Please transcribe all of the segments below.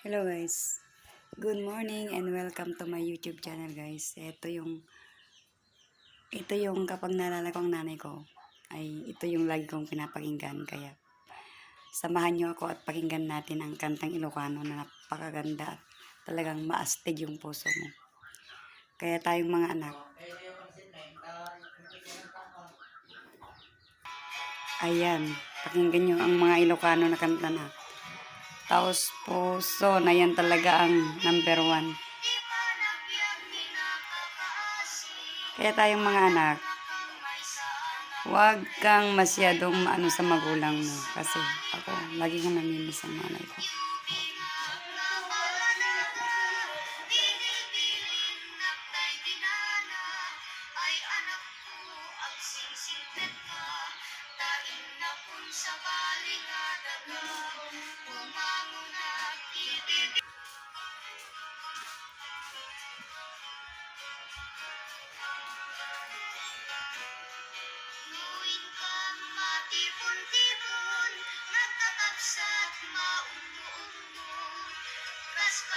Hello guys. Good morning and welcome to my YouTube channel guys. Ito yung ito yung kapag naalala ko ang nanay ko ay ito yung lagi kong pinapakinggan kaya samahan niyo ako at pakinggan natin ang kantang Ilocano na napakaganda at talagang maastig yung puso mo. Kaya tayong mga anak Ayan, pakinggan nyo ang mga Ilocano na kanta na. Taos puso na yan talaga ang number one. Kaya tayong mga anak, huwag kang masyadong maano sa magulang mo. Kasi ako, lagi kong namimiss ang nanay ko. ay anak ko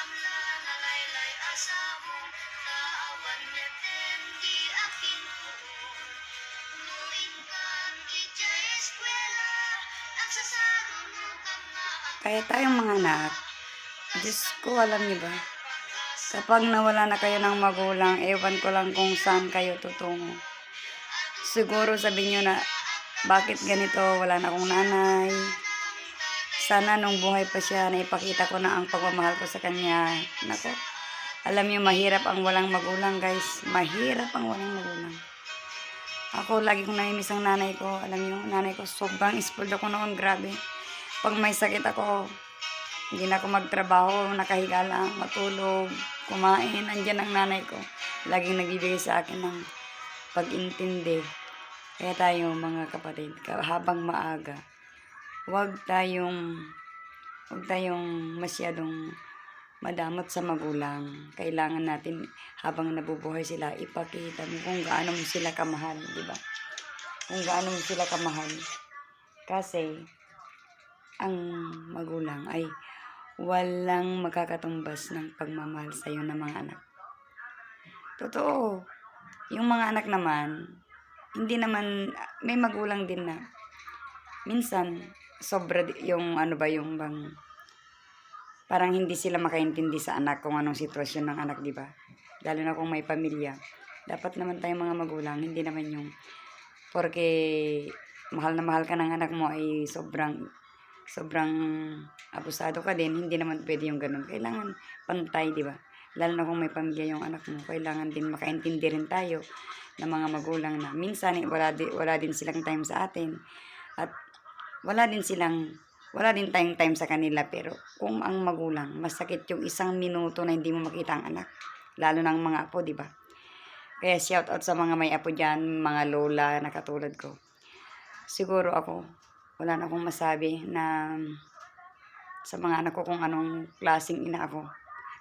Kas kamla nalaylay asabong Kaawan netem di akin tuon Luwin kang ijay eskwela Nagsasaro mo kang nga Kaya tayong mga anak, Diyos ko, alam niyo ba? Kapag nawala na kayo ng magulang, ewan ko lang kung saan kayo tutungo. Siguro sabihin nyo na, bakit ganito, wala na akong nanay. Sana nung buhay pa siya, naipakita ko na ang pagmamahal ko sa kanya. Nako, alam niyo, mahirap ang walang magulang, guys. Mahirap ang walang magulang. Ako, lagi kong namimiss ang nanay ko. Alam niyo, nanay ko, sobrang spoiled ako noon, grabe. Pag may sakit ako, hindi na ako magtrabaho, nakahiga lang, matulog, kumain. Andyan ang nanay ko. Laging nagbibigay sa akin ng pag-intindi. Kaya tayo mga kapatid, ka- habang maaga, huwag tayong, huwag tayong masyadong madamot sa magulang. Kailangan natin habang nabubuhay sila, ipakita mo kung gaano mo sila kamahal, di ba? Kung gaano mo sila kamahal. Kasi, ang magulang ay walang makakatumbas ng pagmamahal sa iyo ng mga anak. Totoo. Yung mga anak naman, hindi naman, may magulang din na. Minsan, sobra yung ano ba, yung bang, parang hindi sila makaintindi sa anak kung anong sitwasyon ng anak, di ba? Lalo na kung may pamilya. Dapat naman tayong mga magulang, hindi naman yung, porque mahal na mahal ka ng anak mo ay sobrang sobrang abusado ka din, hindi naman pwede yung ganun. Kailangan pantay, di ba? Lalo na kung may pamilya yung anak mo, kailangan din makaintindi rin tayo ng mga magulang na minsan eh, wala, di, wala din silang time sa atin at wala din silang wala din tayong time sa kanila pero kung ang magulang masakit yung isang minuto na hindi mo makita ang anak lalo ng mga apo di ba? Kaya shout out sa mga may apo diyan mga lola na katulad ko. Siguro ako wala na akong masabi na sa mga anak ko kung anong klaseng ina ako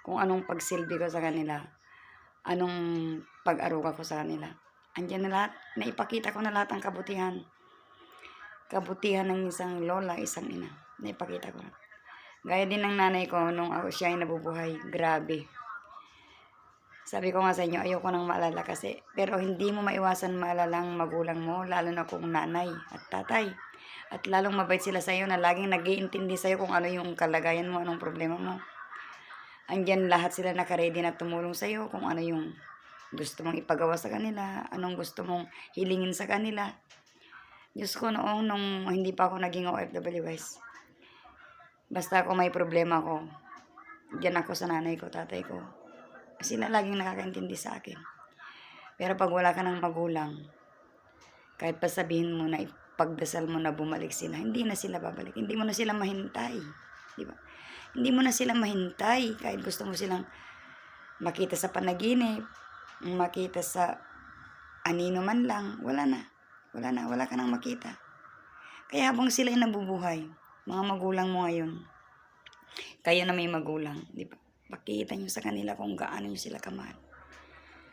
kung anong pagsilbi ko sa kanila anong pag-aruga ko sa kanila. Andyan na lahat naipakita ko na lahat ang kabutihan kabutihan ng isang lola, isang ina. Naipakita ko. Gaya din ng nanay ko nung ako siya ay nabubuhay. Grabe. Sabi ko nga sa inyo, ayoko nang maalala kasi, pero hindi mo maiwasan maalala ang magulang mo, lalo na kung nanay at tatay. At lalong mabait sila sa iyo na laging nag iintindi sa iyo kung ano yung kalagayan mo, anong problema mo. Andyan lahat sila nakaredy na tumulong sa iyo kung ano yung gusto mong ipagawa sa kanila, anong gusto mong hilingin sa kanila. Diyos ko noong nung hindi pa ako naging OFW guys. Basta ako may problema ko, diyan ako sa nanay ko, tatay ko. Sila laging nakakaintindi sa akin. Pero pag wala ka ng magulang, kahit pa sabihin mo na ipagdasal mo na bumalik sila, hindi na sila babalik. Hindi mo na sila mahintay. Di ba? Hindi mo na sila mahintay kahit gusto mo silang makita sa panaginip, makita sa anino man lang, wala na. Wala na, wala ka nang makita. Kaya habang sila ay nabubuhay, mga magulang mo ngayon, kayo na may magulang, di ba? Pakita nyo sa kanila kung gaano nyo sila kamahal.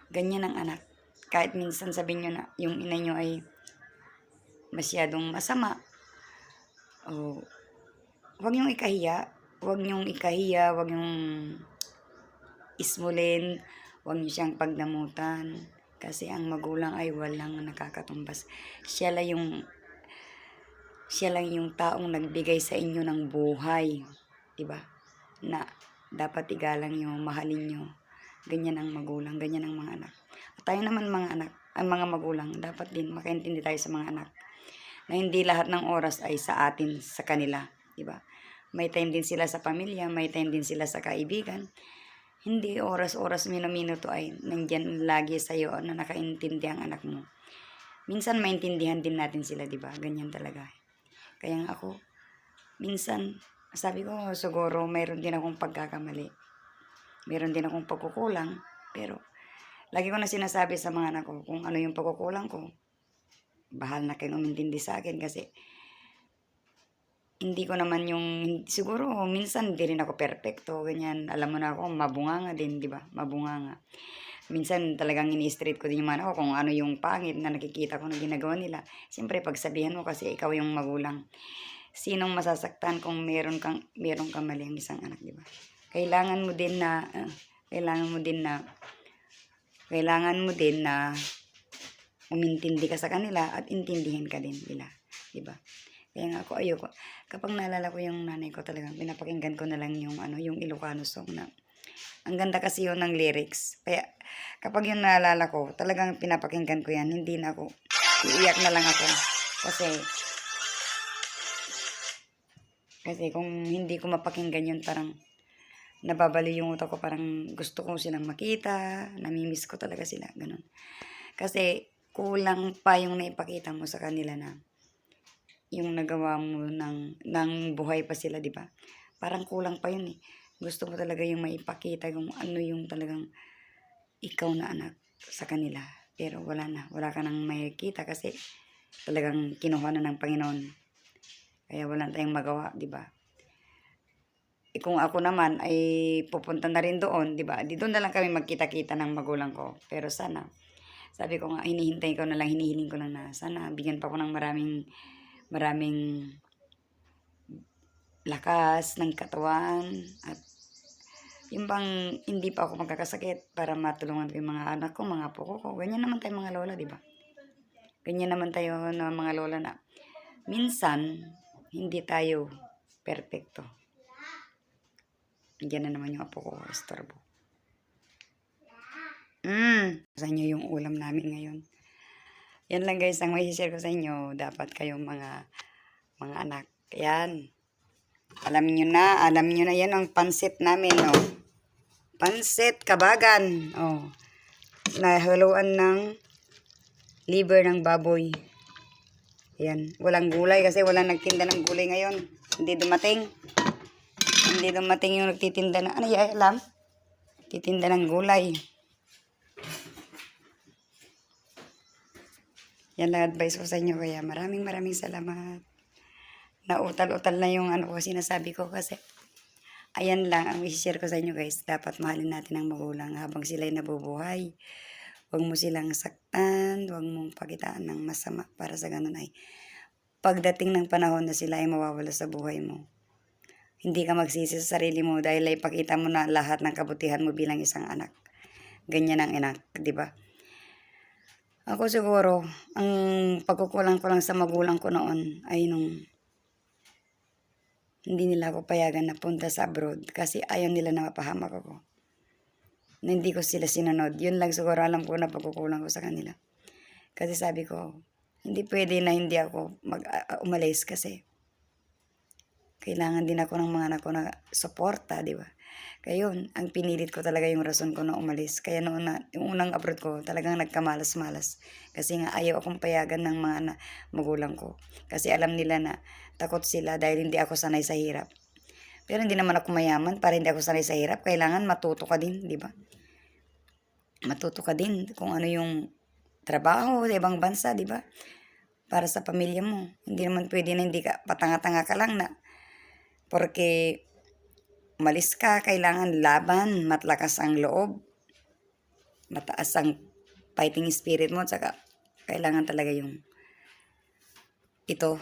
Ganyan ang anak. Kahit minsan sabihin nyo na yung ina nyo ay masyadong masama, o huwag niyong ikahiya wag niyong ikahiya, wag niyong ismulin, wag niyo siyang pagdamutan. Kasi ang magulang ay walang nakakatumbas. Siya lang yung siya lang yung taong nagbigay sa inyo ng buhay. 'Di ba? Na dapat igalang nyo, mahalin nyo. Ganyan ang magulang, ganyan ang mga anak. At tayo naman mga anak, ang mga magulang, dapat din makaintindi tayo sa mga anak. Na hindi lahat ng oras ay sa atin, sa kanila. 'di ba? May time din sila sa pamilya, may time din sila sa kaibigan. Hindi oras-oras, minuminuto ay nandyan lagi sa'yo na nakaintindi ang anak mo. Minsan maintindihan din natin sila, di ba? Ganyan talaga. Kaya nga ako, minsan, sabi ko, siguro mayroon din akong pagkakamali. Mayroon din akong pagkukulang. Pero, lagi ko na sinasabi sa mga anak ko kung ano yung pagkukulang ko. Bahal na kayong umintindi sa akin kasi hindi ko naman yung, siguro minsan hindi rin ako perfecto, ganyan. Alam mo na ako, mabunganga din, di ba? Mabunganga. Minsan talagang ini-street ko din yung anak ko kung ano yung pangit na nakikita ko na ginagawa nila. Siyempre, pagsabihan mo kasi ikaw yung magulang. Sinong masasaktan kung meron kang, meron kang mali ang isang anak, di ba? Kailangan mo din na, ah, kailangan mo din na, kailangan mo din na umintindi ka sa kanila at intindihin ka din nila, di ba? Kaya nga ako ayoko. Kapag naalala ko yung nanay ko talagang pinapakinggan ko na lang yung ano, yung Ilocano song na ang ganda kasi yun ng lyrics. Kaya kapag yun naalala ko, talagang pinapakinggan ko yan. Hindi na ako, iiyak na lang ako. Kasi, kasi kung hindi ko mapakinggan yun, parang nababali yung utak ko. Parang gusto ko silang makita, namimiss ko talaga sila. Ganun. Kasi kulang pa yung naipakita mo sa kanila na yung nagawa mo ng, ng buhay pa sila, di ba? Parang kulang pa yun eh. Gusto mo talaga yung maipakita kung ano yung talagang ikaw na anak sa kanila. Pero wala na. Wala ka nang makikita kasi talagang kinuha na ng Panginoon. Kaya wala tayong magawa, di ba? Eh, kung ako naman ay pupunta na rin doon, di ba? Di doon na lang kami magkita-kita ng magulang ko. Pero sana, sabi ko nga, hinihintay ko na lang, hinihiling ko lang na sana bigyan pa ko ng maraming maraming lakas ng katawan at yung bang hindi pa ako magkakasakit para matulungan ko yung mga anak ko, mga apo ko. Ganyan naman tayo mga lola, di ba? Ganyan naman tayo na mga lola na minsan hindi tayo perfecto. Diyan na naman yung apo ko, estorbo. Mm, sa inyo yung ulam namin ngayon. Yan lang guys, ang may share ko sa inyo. Dapat kayong mga mga anak. Yan. Alam nyo na, alam nyo na yan ang pansit namin, oh. Pansit, kabagan, oh. Nahaluan ng liver ng baboy. Yan. Walang gulay kasi walang nagtinda ng gulay ngayon. Hindi dumating. Hindi dumating yung nagtitinda na, ano alam? Titinda ng gulay. Yan lang advice ko sa inyo. Kaya maraming maraming salamat. Nautal-utal na yung ano ko sinasabi ko kasi ayan lang ang i-share ko sa inyo guys. Dapat mahalin natin ang magulang habang sila'y nabubuhay. Huwag mo silang saktan. Huwag mong pakitaan ng masama para sa ganun ay pagdating ng panahon na sila ay mawawala sa buhay mo. Hindi ka magsisi sa sarili mo dahil ay ipakita mo na lahat ng kabutihan mo bilang isang anak. Ganyan ang anak, di ba? Ako siguro, ang pagkukulang ko lang sa magulang ko noon ay nung hindi nila ako payagan na punta sa abroad kasi ayaw nila na mapahamak ako. Na hindi ko sila sinunod. Yun lang siguro alam ko na pagkukulang ko sa kanila. Kasi sabi ko, hindi pwede na hindi ako mag, uh, umalis kasi kailangan din ako ng mga anak ko na suporta, di ba? Kaya yun, ang pinilit ko talaga yung rason ko na umalis. Kaya noon na, yung unang abroad ko, talagang nagkamalas-malas. Kasi nga ayaw akong payagan ng mga na, magulang ko. Kasi alam nila na takot sila dahil hindi ako sanay sa hirap. Pero hindi naman ako mayaman para hindi ako sanay sa hirap. Kailangan matuto ka din, di ba? Matuto ka din kung ano yung trabaho sa ibang bansa, di ba? Para sa pamilya mo. Hindi naman pwede na hindi ka patanga-tanga ka lang na porque umalis ka, kailangan laban, matlakas ang loob, mataas ang fighting spirit mo, tsaka kailangan talaga yung ito,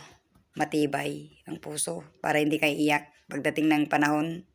matibay ang puso para hindi ka iyak. pagdating ng panahon.